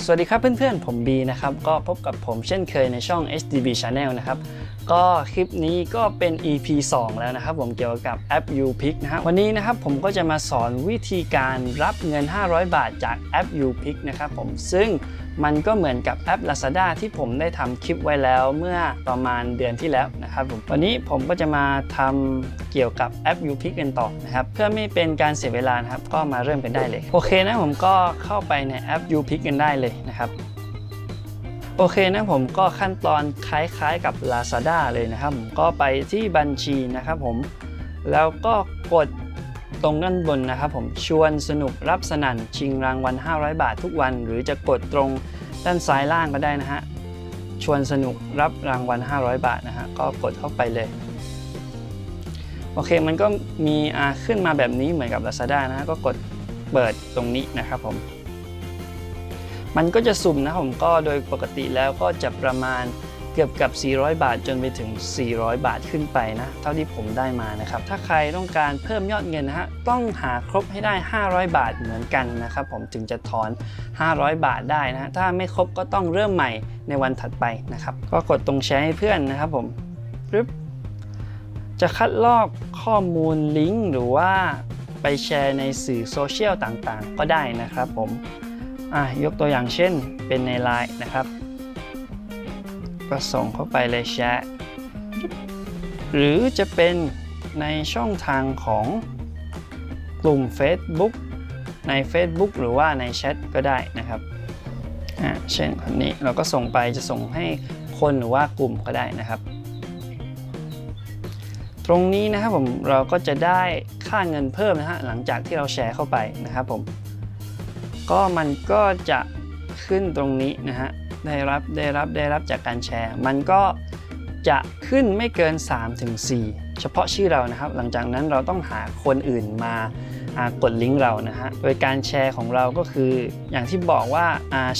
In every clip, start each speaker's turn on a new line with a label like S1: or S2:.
S1: สวัสดีครับเพื่อนๆ ผมบีนะครับ ก็พบกับผมเช่นเคยในช่อง HDB Channel นะครับก็คลิปนี้ก็เป็น EP 2 แล้วนะครับ ผมเกี่ยวกับแอป UPick นะฮะวันนี้นะครับผมก็จะมาสอนวิธีการรับเงิน 500 บาทจากแอป UPick นะครับผมซึ่งมันก็เหมือนกับแอป Lazada ที่ผมได้ทำคลิปไว้แล้วเมื่อประมาณเดือนที่แล้วนะครับผมวันนี้ผมก็จะมาทำเกี่ยวกับแอป UPick กันต่อนะครับเพื่อไม่เป็นการเสียเวลานะครับก็มาเริ่มกันได้เลย โอเคนะผมก็เข้าไปในแอป UPick กันได้เลยนะครับ โอเคนะผมก็ขั้นตอนคล้ายๆกับ Lazada เลยนะครับผมก็ไปที่บัญชีนะครับผมแล้วก็กดตรงด้านบนนะครับผมชวนสนุกรับสนั่นชิงรางวัล 500 บาททุกวัน หรือจะกดตรงด้านซ้ายล่างก็ได้นะฮะชวนสนุกรับรางวัล 500 บาทนะฮะก็กดเข้าไปเลยโอเคมันก็มีขึ้นมาแบบนี้เหมือนกับ Lazada นะฮะก็กดเปิดตรงนี้นะครับผม มันก็จะสุ่มนะผมก็โดยปกติแล้วก็จะประมาณเกือบกับ 400 บาทจนไปถึง 400 บาทขึ้นไปนะ เท่าที่ผมได้มานะครับ ถ้าใครต้องการเพิ่มยอดเงินนะฮะ ต้องหาครบให้ได้ 500 บาทเหมือนกันนะครับ ผมถึงจะถอน 500 บาทได้นะฮะถ้าไม่ครบก็ต้องเริ่มใหม่ในวันถัดไปนะครับ ก็กดตรงแชร์ให้เพื่อนนะครับผมปึ๊บจะคัดลอกข้อมูลลิงก์หรือว่าไปแชร์ในสื่อโซเชียลต่างๆ ก็ได้นะครับผม อะยกตัวอย่างเช่นเป็นใน Line นะครับ ก็ส่งเข้าไปเลยแชร์หรือจะเป็นในช่องทางของกลุ่ม Facebook ใน Facebook หรือว่าในแชทก็ได้นะครับอะเช่นคนนี้เราก็ส่งไปจะส่งให้คนหรือว่ากลุ่มก็ได้นะครับ ตรงนี้นะครับผมเราก็จะได้ค่าเงินเพิ่มนะฮะหลังจากที่เราแชร์เข้าไปนะครับผม ก็มันก็จะขึ้นตรงนี้นะฮะได้รับได้รับได้รับจากการแชร์ มันก็จะขึ้นไม่เกิน 3-4 เฉพาะชื่อเรานะครับ หลังจากนั้นเราต้องหาคนอื่นมากดลิงก์เรานะฮะ โดยการแชร์ของเราก็คืออย่างที่บอกว่า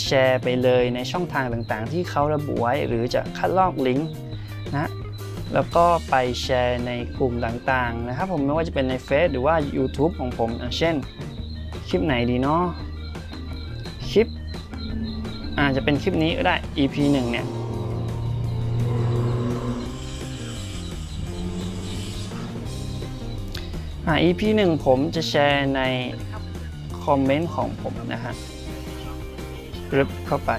S1: แชร์ไปเลยในช่องทางต่างๆ ที่เขาระบุไว้หรือจะคัดลอกลิงก์นะแล้วก็ไปแชร์ในกลุ่มต่างๆนะครับผมไม่ว่าจะเป็นในเฟซหรือว่า YouTube ของผมเช่น คลิปไหนดีเนาะ คลิป อาจจะเป็นคลิปนี้ก็ได้ EP 1 เนี่ย อ่า EP 1 ผมจะแชร์ในคอมเมนต์ของผมนะฮะรึบเข้าไป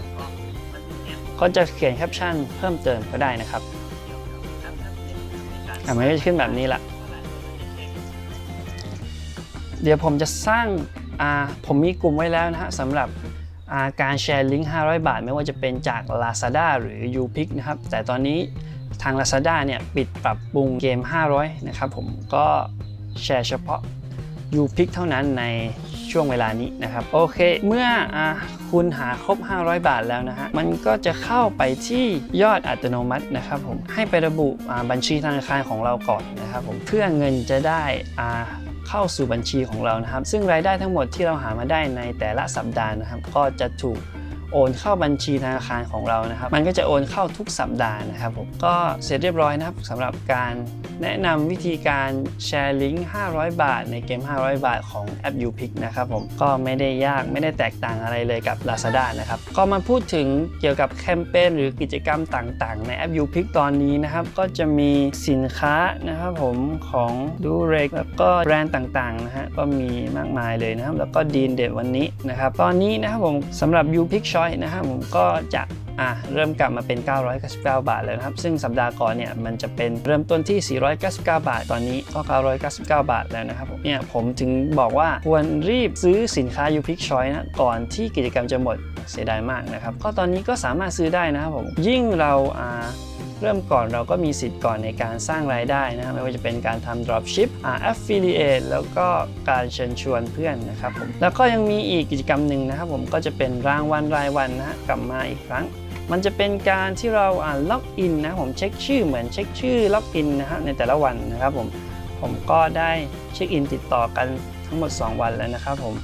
S1: ก็จะเขียนแคปชั่นเพิ่มเติมก็ได้นะครับอะมันก็จะขึ้นแบบนี้ละเดี๋ยวผมจะสร้างอ่าผมมีกลุ่มไว้แล้วนะฮะสำหรับ การแชร์ลิงก์ 500 บาท ไม่ว่าจะเป็นจาก Lazada หรือ UPick นะครับ แต่ตอนนี้ทาง Lazada เนี่ยปิดปรับปรุงเกม 500 นะครับผมก็แชร์เฉพาะ UPick เท่านั้นในช่วงเวลานี้นะครับโอเค เมื่ออคุณหาครบ 500 บาทแล้วนะฮะมันก็จะเข้าไปที่ยอดอัตโนมัตินะครับผมให้ไประบุบัญชีธนาคารของเราก่อนนะครับผมเพื่อเงินจะได้อ่า เข้าสู่บัญชีของเรานะครับ ซึ่งรายได้ทั้งหมดที่เราหามาได้ในแต่ละสัปดาห์นะครับ ก็จะถูก โอนเข้าบัญชีธนาคารของเรานะครับ มันก็จะโอนเข้าทุกสัปดาห์นะครับผมก็เสร็จเรียบร้อยนะครับสำหรับการแนะนำวิธีการแชร์ลิงก์500 บาท ในเกม 500 บาทของแอป UPick นะครับผมก็ไม่ได้ยากไม่ได้แตกต่างอะไรเลยกับ Lazada นะครับก็มาพูดถึงเกี่ยวกับแคมเปญหรือกิจกรรมต่างๆ ในแอป UPick ตอนนี้นะครับก็จะมีสินค้านะครับผมของดูเรกแล้วก็แบรนด์ต่างๆนะฮะก็มีมากมายเลยนะครับแล้วก็ดีนเด็ดวันนี้นะครับตอนนี้นะครับผมสำหรับนะครับผมก็จะอะเริ่มกลับมาเป็น 999 บาทแล้วนะครับ ซึ่งสัปดาห์ก่อนเนี่ยมันจะเป็นเริ่มต้นที่ 499 บาท ตอนนี้ก็ 999 บาทแล้วนะครับผมเนี่ยผมถึงบอกว่าควรรีบซื้อสินค้า UPick Choice นะก่อนที่กิจกรรมจะหมดเสียดายมากนะครับ ก็ตอนนี้ก็สามารถซื้อได้นะครับผมยิ่งเราอ่า เริ่มก่อนเราก็มีสิทธิ์ก่อนในการสร้างรายได้นะไม่ว่าจะเป็นการทำ dropship อ่า affiliate แล้วก็การเชิญชวนเพื่อนนะครับผมแล้วก็ยังมีอีกกิจกรรมหนึ่งนะครับผมก็จะเป็นรางวัลรายวันนะกลับมาอีกครั้งมันจะเป็นการที่เราอ่านล็อกอินนะผมเช็คชื่อเหมือนเช็คชื่อล็อกอินนะฮะในแต่ละวันนะครับผมผมก็ได้เช็คอินติดต่อกันทั้งหมด 2 วันแล้วนะครับผม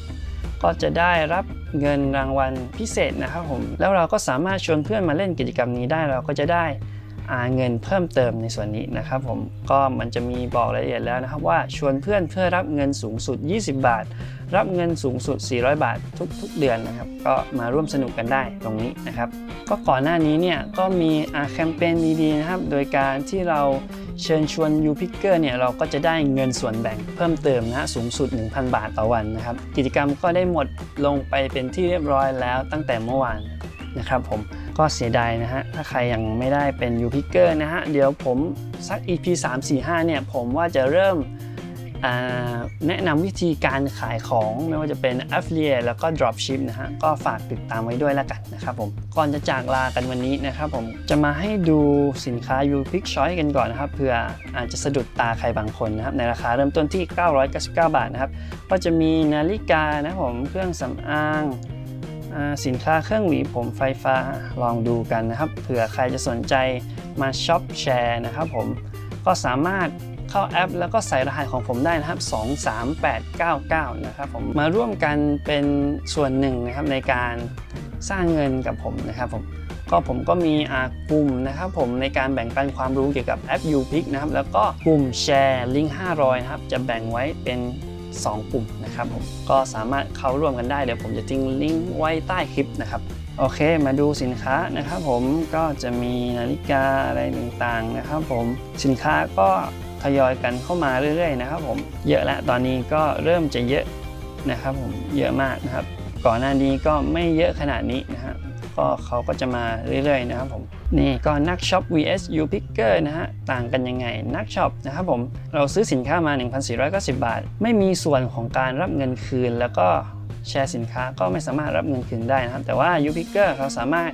S1: ก็จะได้รับเงินรางวัลพิเศษนะครับผมแล้วเราก็สามารถชวนเพื่อนมาเล่นกิจกรรมนี้ได้เราก็จะได้ เงินเพิ่มเติมในส่วนนี้นะครับผมก็มันจะมีบอกรายละเอียดแล้วนะครับว่าชวนเพื่อนเพื่อรับเงินสูงสุด 20 บาท รับเงินสูงสุด 400 บาททุกๆเดือนนะครับ ก็มาร่วมสนุกกันได้ตรงนี้นะครับ ก็ก่อนหน้านี้เนี่ยก็มีแคมเปญดีๆนะครับโดยการที่เราเชิญชวน u p i c k e r เนี่ยเราก็จะได้เงินส่วนแบ่งเพิ่มเติมนะฮะสูงสุด 1,000 บาทต่อวันนะครับ กิจกรรมก็ได้หมดลงไปเป็นที่เรียบร้อยแล้วตั้งแต่เมื่อวานนะครับผม ก็เสียดายนะฮะ ถ้าใครยังไม่ได้เป็น u p i c k e r นะฮะ เดี๋ยวผมสัก EP 3 4 5 เนี่ย ผมว่าจะเริ่มแนะนำวิธีการขายของไม่ว่าจะเป็น affiliate แล้วก็ dropship นะฮะ ก็ฝากติดตามไว้ด้วยแล้วกันนะครับผม ก่อนจะจากลากันวันนี้นะครับผมจะมาให้ดูสินค้า u p i c Choice กันก่อนนะครับเผื่ออาจจะสะดุดตาใครบางคนนะครับ ในราคาเริ่มต้นที่ 999 บาทนะครับ ก็จะมีนาฬิกานะผมเครื่องสำอาง สินค้าเครื่องหวีผมไฟฟ้าลองดูกันนะครับเผื่อใครจะสนใจมาช็อปแชร์นะครับผมก็สามารถเข้าแอป แล้วก็ใส่รหัสของผมได้นะครับ 23899 นะครับผมมาร่วมกันเป็นส่วนหนึ่งนะครับในการสร้างเงินกับผมนะครับผมก็ผมก็มีอากลุ่มนะครับผมในการแบ่งปันความรู้เกี่ยวกับแอป u p i c นะครับแล้วก็กลุ่มแชร์ลิงก์500 นะครับ จะแบ่งไว้เป็น 2กลุ่มนะครับผมก็สามารถเข้าร่วมกันได้เดี๋ยวผมจะทิ้งลิงก์ไว้ใต้คลิปนะครับโอเคมาดูสินค้านะครับผมก็จะมีนาฬิกาอะไรต่างๆนะครับผมสินค้าก็ทยอยกันเข้ามาเรื่อยๆนะครับผมเยอะแล้วตอนนี้ก็เริ่มจะเยอะนะครับผมเยอะมากนะครับ ก่อนหน้านี้ก็ไม่เยอะขนาดนี้นะฮะก็เขาก็จะมาเรื่อยๆนะครับผม นี่ก็นักช็อป vs u picker นะฮะ ต่างกันยังไงนักช็อปนะครับผม เราซื้อสินค้ามา 1,490 บาท ไม่มีส่วนของการรับเงินคืน แล้วก็แชร์สินค้าก็ไม่สามารถรับเงินคืนได้นะครับ แต่ว่า u picker เขาสามารถ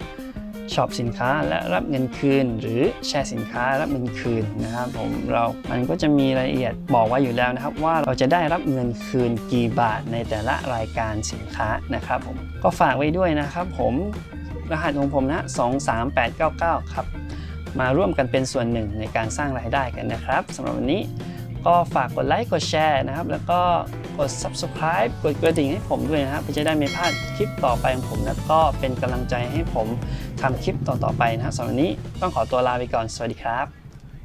S1: ช็อปสินค้าและรับเงินคืน หรือแชร์สินค้ารับเงินคืนนะครับผมเรา มันก็จะมีรายละเอียดบอกไว้อยู่แล้วนะครับ ว่าเราจะได้รับเงินคืนกี่บาทในแต่ละรายการสินค้านะครับผมก็ฝากไว้ด้วยนะครับผม รหัสของผมนะ 23899 ครับ มาร่วมกันเป็นส่วนหนึ่งในการสร้างรายได้กันนะครับสำหรับวันนี้ก็ฝากกดไลค์กดแชร์นะครับ แล้วก็กด subscribe กดกระดิ่งให้ผมด้วยนะครับเพื่อจะได้ไม่พลาดคลิปต่อไปของผม แล้วก็เป็นกำลังใจให้ผมทำคลิปต่อๆไปนะครับสำหรับวันนี้ต้องขอตัวลาไปก่อนสวัสดีครับ